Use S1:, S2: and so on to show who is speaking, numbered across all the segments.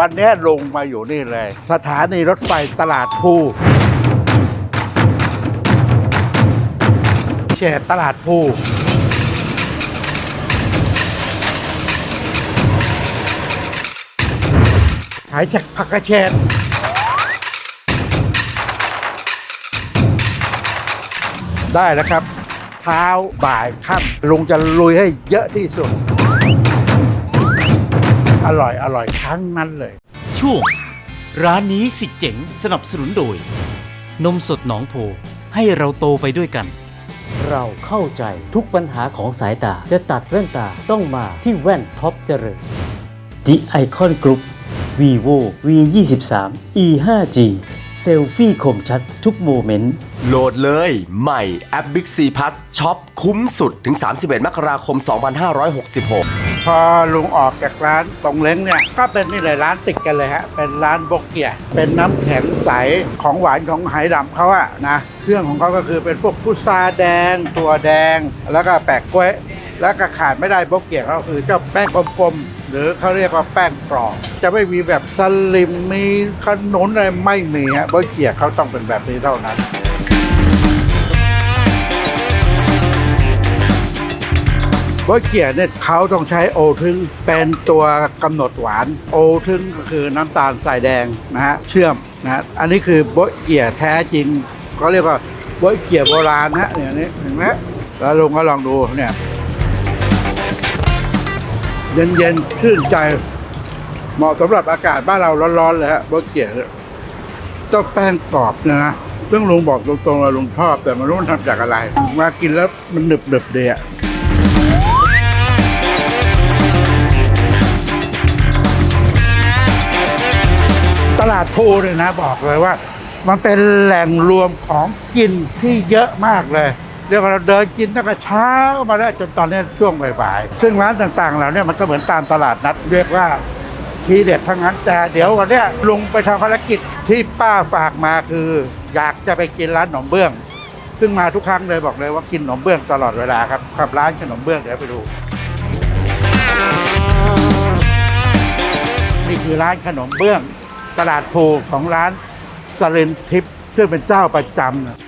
S1: วันนี้ลงมาอยู่นี่เลย สถานีรถไฟตลาดภูเขตตลาดภูขายจากผักกระเฉดได้แล้วครับเช้าบ่ายค่ำลุงจะลุยให้เยอะที่สุด อร่อยอร่อยทั้งนั้นเลย
S2: ช่วง ร้านนี้สิเจ๋งสนับสนุนโดย นมสดหนองโพให้เราโตไปด้วยกัน
S3: เราเข้าใจทุกปัญหาของสายตาจะตัดแว่นตาต้องมาที่แว่นท็อปเจริญ The Icon Group vivo v 2 3 e 5 g เซลฟี่คมชัดทุกโมเมนต์
S4: โหลดเลย ใหม่แอป Big C Plus ช็อปคุ้มสุดถึง 31 มกราคม 2566
S1: พอลุงออกจากร้านตรงเล้งเนี่ยก็เป็นนี่เลยร้านติดกันเลยฮะเป็นร้านบกเกียเป็นน้ำแข็งใสของหวานของไหดำเขาอะนะเครื่องของเขาก็คือเป็นพวกพุทราแดง ตัวแดง แล้วก็แปะกล้วยแล้วก็ขาดไม่ได้บกเกียเขาคือเจ้าแป้งกลมๆหรือเขาเรียกว่าแป้งกรอบจะไม่มีแบบสลิมมีขนุนอะไรไม่มีฮะบกเกียเขาต้องเป็นแบบนี้เท่านั้น บะเกียเนี่ยเขาต้องใช้โอทึงเป็นตัวกำหนดหวาน โอทึงก็คือน้ำตาลใส่แดงนะฮะเชื่อมนะฮะอันนี้คือบะเกียแท้จริงเขาเรียกว่าบะเกียโบราณฮะเนี่ยนี่เห็นไหมแล้วลุงก็ลองดูเนี่ยเย็นๆชื่นใจ เหมาะสำหรับอากาศบ้านเราร้อนๆเลยฮะบะเกียเนี่ยต้องแป้งกรอบนะซึ่งลุงบอกตรงๆเลยลุงชอบแต่มันรู้มันทำจากอะไร มากินแล้วมันหนึบๆดีอะ ลาดภูเนี่ยนะบอกเลยว่า มันเป็นแหล่งรวมของกินที่เยอะมากเลยเรียกว่าเราเดินกินตั้งแต่เช้ามาได้จนตอนนี้ช่วงบ่ายๆซึ่งร้านต่างๆเหล่าเนี้มันก็เหมือนตามตลาดนัดเรียกว่าทีเด็ดทั้งนั้นแต่เดี๋ยววันนี้ลุงไปทำภารกิจที่ป้าฝากมาคือ อยากจะไปกินร้านขนมเบื้อง ซึ่งมาทุกครั้งเลยบอกเลยว่ากินขนมเบื้องตลอดเวลาครับกับร้านขนมเบื้องเดี๋ยวไปดูนี่คือร้านขนมเบื้อง ตลาดภูของร้านสรินทิพย์ซึ่งเป็นเจ้าประจำนะ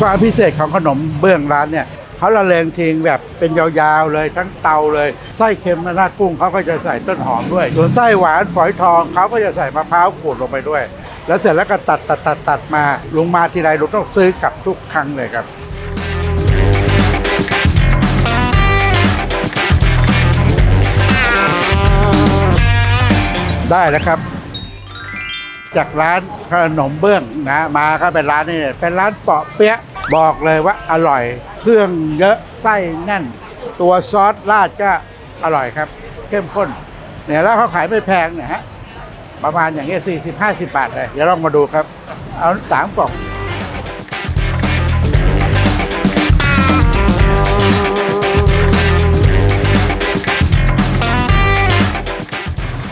S1: ความพิเศษของขนมเบื้องร้านเนี่ยเขาละเลงทิ้งแบบเป็นยาวๆเลยทั้งเตาเลยไส้เค็มและราดกุ้งเขาก็จะใส่ต้นหอมด้วยส่วนไส้หวานฝอยทองเขาก็จะใส่มะพร้าวขูดลงไปด้วย แล้วเสร็จแล้วก็ตัดตัดตัดตัดมาลุงมาทีไรลุงต้องซื้อกลับทุกครั้งเลยครับ ได้แล้วครับ จากร้านขนมเบื้องนะมาก็เป็นร้านนี่เป็นร้านเปาะเปี๊ยะบอกเลยว่าอร่อย เครื่องเยอะไส้แน่น ตัวซอสราดก็อร่อยครับ เข้มข้นเนี่ยแล้วเขาขายไม่แพงเนี่ยฮะประมาณอย่างเงี้ยสี่สิบห้าสิบบาทเลยเดี๋ยวลองมาดูครับ เอาสามกล่อง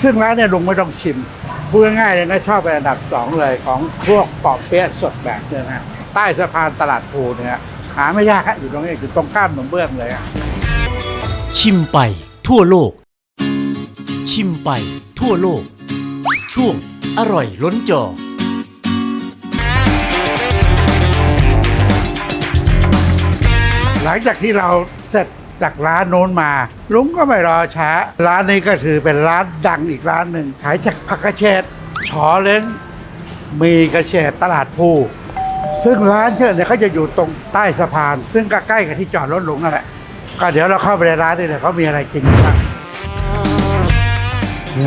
S1: ซึ่งร้านเนี่ยลุงไม่ต้องชิมพูดง่ายๆเลยนะชอบเป็นอันดับสองเลยของพวกปอบเปี๊ยะสดแบบเนี่ยนะใต้สะพานตลาดภูเนี่ยหาไม่ยากฮะอยู่ตรงนี้อยู่ตรงข้ามหนมเบื้องเลยอะ
S2: ชิมไปทั่วโลก ชิมไปทั่วโลก ช่วงอร่อยล้นจอ
S1: หลังจากที่เราเสร็จ จากร้านโน้นมา ลุงก็ไม่รอช้า ร้านนี้ก็ถือเป็นร้านดังอีกร้านหนึ่งขายจากผักกระเฉดชอเล้งมีกระเฉดตลาดภูซึ่งร้านเนี่ยเขาจะอยู่ตรงใต้สะพาน ซึ่งก็ใกล้กับที่จอดรถลุงนั่นแหละก็เดี๋ยวเราเข้าไปในร้านนี่เลยเขามีอะไรกินบ้าง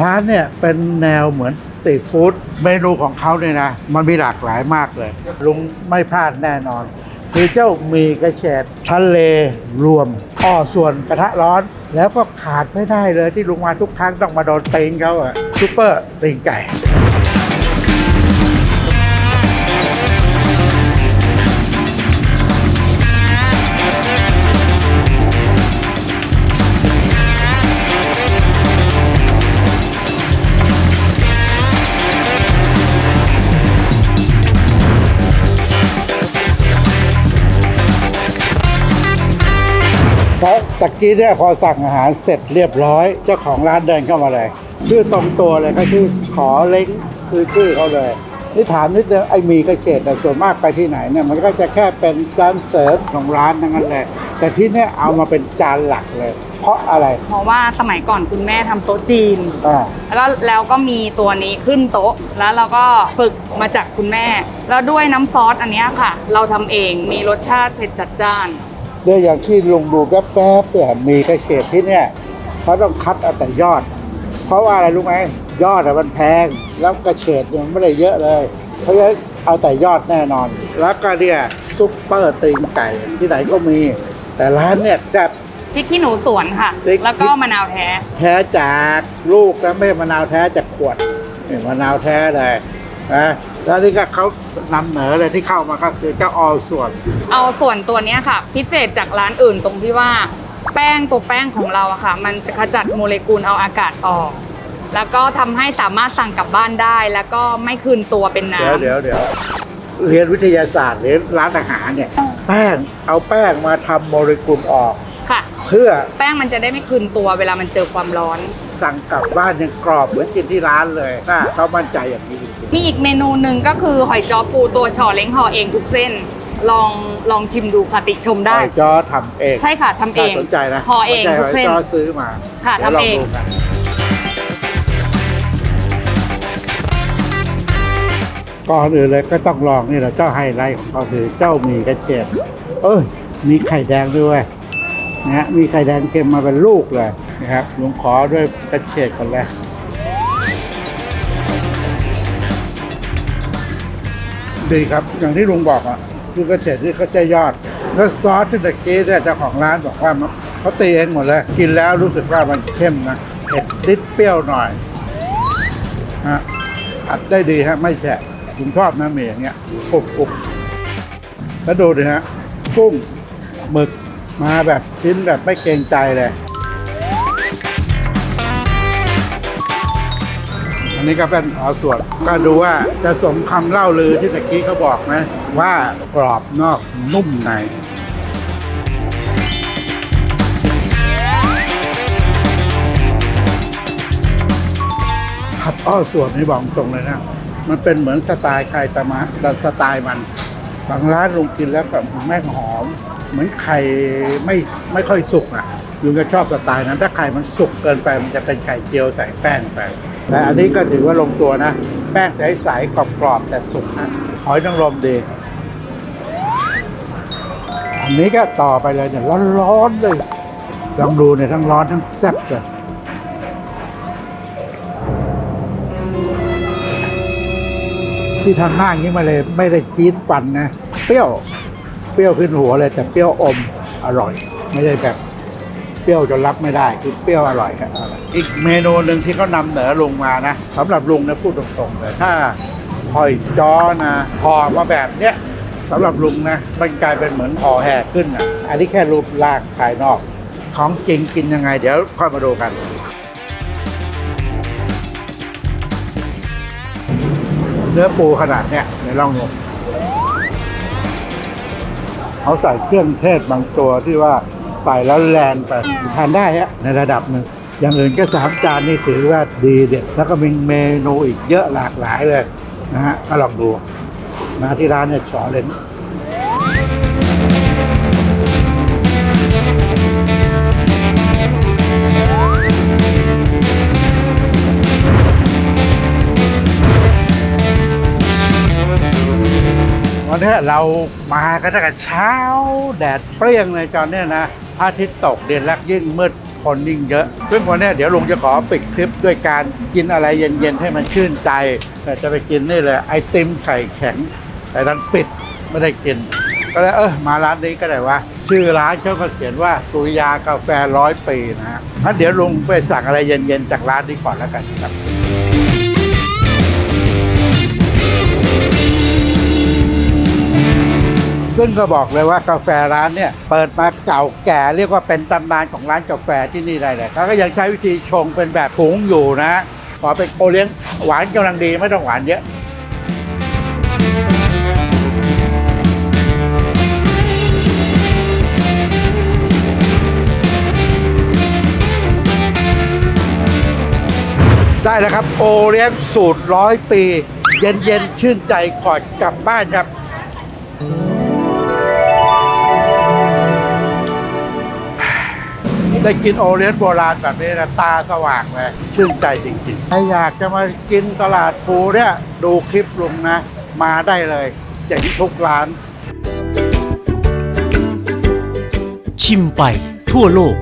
S1: ร้านเนี่ยเป็นแนวเหมือนสตรีทฟู้ดเมนูของเขาเนี่ยนะ มันมีหลากหลายมากเลย ลุงไม่พลาดแน่นอน คือเจ้ามีกระเฉดทะเลรวมอ้อส่วนกระทะร้อน แล้วก็ขาดไม่ได้เลยที่ลุงมาทุกครั้งต้องมาโดนเต็งเขาอะซูปเปอร์ตีนไก่ ตะกี้เนี่ยพอสั่งอาหารเสร็จเรียบร้อย เจ้าของร้านเดินเข้ามาเลย ชื่อตรงตัวเลยก็ชื่อฉอเล้งคือชื่อเขาเลยนี่ถามนิดนึงไอ้หมีกระเฉดแต่ยส่วนมากไปที่ไหนเนี่ยมันก็จะแค่เป็นจานเสริมของร้านทั้งนั้นเลยแต่ที่เนี่ยเอามาเป็นจานหลักเลย เพราะอะไร
S5: เพราะว่าสมัยก่อนคุณแม่ทำโต๊ะจีน
S1: อ่า
S5: แล้วก็แล้วก็มีตัวนี้ขึ้นโต๊ะ แล้วเราก็ฝึกมาจากคุณแม่ แล้วด้วยน้ำซอสอันเนี้ยค่ะ เราทำเองมีรสชาติเผ็ดจัดจ้าน
S1: เรื่องอย่างที่ลุงดูแป๊บๆเนี่ยหมีกระเฉดที่เนี่ยเขาต้องคัดเอาแต่ยอด เพราะว่าอะไรรู้ไหมยอดอะมันแพง แล้วกระเฉดเนี่ยมันไม่ได้เยอะเลย เพราะฉะนั้นเอาแต่ยอดแน่นอน แล้วก็เนี่ยซุปเปอร์ตีนไก่ที่ไหนก็มี แต่ร้านเนี่ยแซ่บ
S5: พริกขี้หนูสวนค่ะ
S1: พริก
S5: แล้วก็มะนาวแท้
S1: แท้จากลูกนะไม่ใช่มะนาวแท้จากขวดนี่มะนาวแท้เลยนะ แล้วนี่ก็เขานำเหนอเลยที่เข้ามาก็คือเจ้าออส่วน
S5: เอาส่วนตัวเนี้ยค่ะ พิเศษจากร้านอื่นตรงที่ว่า แป้งตัวแป้งของเราอะค่ะ มันจะขจัดโมเลกุลเอาอากาศออก แล้วก็ทำให้สามารถสั่งกลับบ้านได้ แล้วก็ไม่คืนตัวเป็นน้ำ
S1: เดี๋ยวเดี๋ยวเดี๋ยวเรียนวิทยาศาสตร์เรียนร้านอาหารเนี่ย แป้งเอาแป้งมาทำโมเลกุลออก
S5: ค่ะ
S1: เพื่อ
S5: แป้งมันจะได้ไม่คืนตัวเวลามันเจอความร้อน
S1: สั่งกลับบ้านยังกรอบเหมือนกินที่ร้านเลยถ้าเขามั่นใจอย่างนี้จริง
S5: มีอีกเมนูหนึ่งก็คือหอยจ้อปูตัวฉ่อเล้งห่อเองทุกเส้น ลองลองชิมดูค่ะติชม
S1: ๆ
S5: ได้
S1: หอยจอทำเอง
S5: ใช่ค่ะทำเอ
S1: น่าง สนใจนะ
S5: ห่อเอง
S1: ไม่ใช่
S5: ทุกเส้น
S1: หอยจอซื้อมา
S5: ค่ะ
S1: ดี๋ยวล
S5: ทำเอง
S1: ดูกัน ก่อนอื่นเลยก็ต้องลองนี่แหละเจ้าไฮไลท์ของเขาคือเจ้าหมีกระเจี๊ยบเอ้ยมีไข่แดงด้วย นะฮะมีไข่แดงเค็มมาเป็นลูกเลยนะครับลุงขอด้วยกระเจี๊ยบก่อนเลยดีครับอย่างที่ลุงบอกอะคือกระเฉดที่เขาใจยอด แล้วซอสที่ตะกี้เนี่ยเจ้าของร้านบอกว่ามันเขาตีเองหมดเลย กินแล้วรู้สึกว่ามันเข้มนะเผ็ดนิดเปรี้ยวหน่อยฮะอัดได้ดีฮะไม่แฉะผมชอบนะเมีอย่างเงี้ยกรุบกรุบแล้วดูดิฮะกุ้งหมึก มาแบบชิ้นแบบไม่เกรงใจเลย อันนี้ก็เป็นเอาส่วนก็ดูว่าจะสมคำเล่าลือที่ตะกี้เขาบอกไหมว่ากรอบนอกนุ่มในผัดอ้อส่วนนี่บอกตรงเลยนะ มันเป็นเหมือนสไตล์ใครตามะแต่สไตล์มัน บางร้านลุงกินแล้วแบบแม่งหอม เหมือนไข่ไม่ไม่ค่อยสุกอะลุงก็ชอบสไตล์นั้นถ้าไข่มันสุกเกินไปมันจะเป็นไข่เจียวใส่แป้งไปแต่อันนี้ก็ถือว่าลงตัวนะ แป้งใสๆกรอบๆแต่สุกนะหอยนางรมดีอันนี้ก็ต่อไปเลยเนี่ยร้อนๆเลยลองดูเนี่ยทั้งร้อนทั้งแซ่บเลยที่ทำหน้าอย่างนี้มาเลยไม่ได้จี๊ดฟันนะ เปรี้ยว เปรี้ยวขึ้นหัวเลยแต่เปรี้ยวอมอร่อย ไม่ใช่แบบเปรี้ยวจนรับไม่ได้คือเปรี้ยวอร่อยครับอีกเมนูหนึ่งที่เขานำเหนือลุงมานะสำหรับลุงนะพูดตรงๆเลยถ้าหอยจ้อนะห่อมาแบบเนี้ยสำหรับลุงนะมันกลายเป็นเหมือนห่อแห่ขึ้นอะ อันนี้แค่รูปร่างภายนอก ของจริงกินยังไง เดี๋ยวค่อยมาดูกันเนื้อปูขนาดเนี้ยเดี๋ยวลองดู เขาใส่เครื่องเทศบางตัวที่ว่าใส่แล้วแรงไปทานได้ฮะในระดับหนึ่งอย่างอื่นก็สามจานนี่ถือว่าดีเด็ดแล้วก็มีเมนูอีกเยอะหลากหลายเลยนะฮะก็ลองดูมาที่ร้านเนี่ยฉอเลน วันนี้เรามากันตั้งแต่เช้า แดดเปรี้ยงเลยตอนเนี้ยนะพระอาทิตย์ตกเดือนแรกยิ่งมืดคนยิ่งเยอะซึ่งวันนี้เดี๋ยวลุงจะขอปิดคลิปด้วยการกินอะไรเย็นๆให้มันชื่นใจแต่จะไปกินนี่เลยไอติมไข่แข็ง แต่นั้นปิดไม่ได้กิน ก็เลยเออมาร้านนี้ก็ได้ว่าชื่อร้านเขาก็เขียนว่าสุริยากาแฟร้อยปีนะฮะงั้นเดี๋ยวลุงไปสั่งอะไรเย็นๆจากร้านนี้ก่อนแล้วกันครับ ซึ่งก็บอกเลยว่ากาแฟร้านเนี่ยเปิดมาเก่าแก่เรียกว่าเป็นตำนานของร้านกาแฟที่นี่ได้เลยเขาก็ยังใช้วิธีชงเป็นแบบผงอยู่นะขอเป็นโอเลี้ยงหวานกำลังดีไม่ต้องหวานเยอะได้แล้วครับ โอเลี้ยงสูตรร้อยปี เย็น ๆ ชื่นใจก่อนกลับบ้านครับ ได้กินโอเลี้ยงโบราณแบบนี้นะตาสว่างเลยชื่นใจจริงๆใครอยากจะมากินตลาดภูเนี่ยดูคลิปลุงนะ มาได้เลยเจ๋งทุกร้าน
S2: ชิมไปทั่วโลก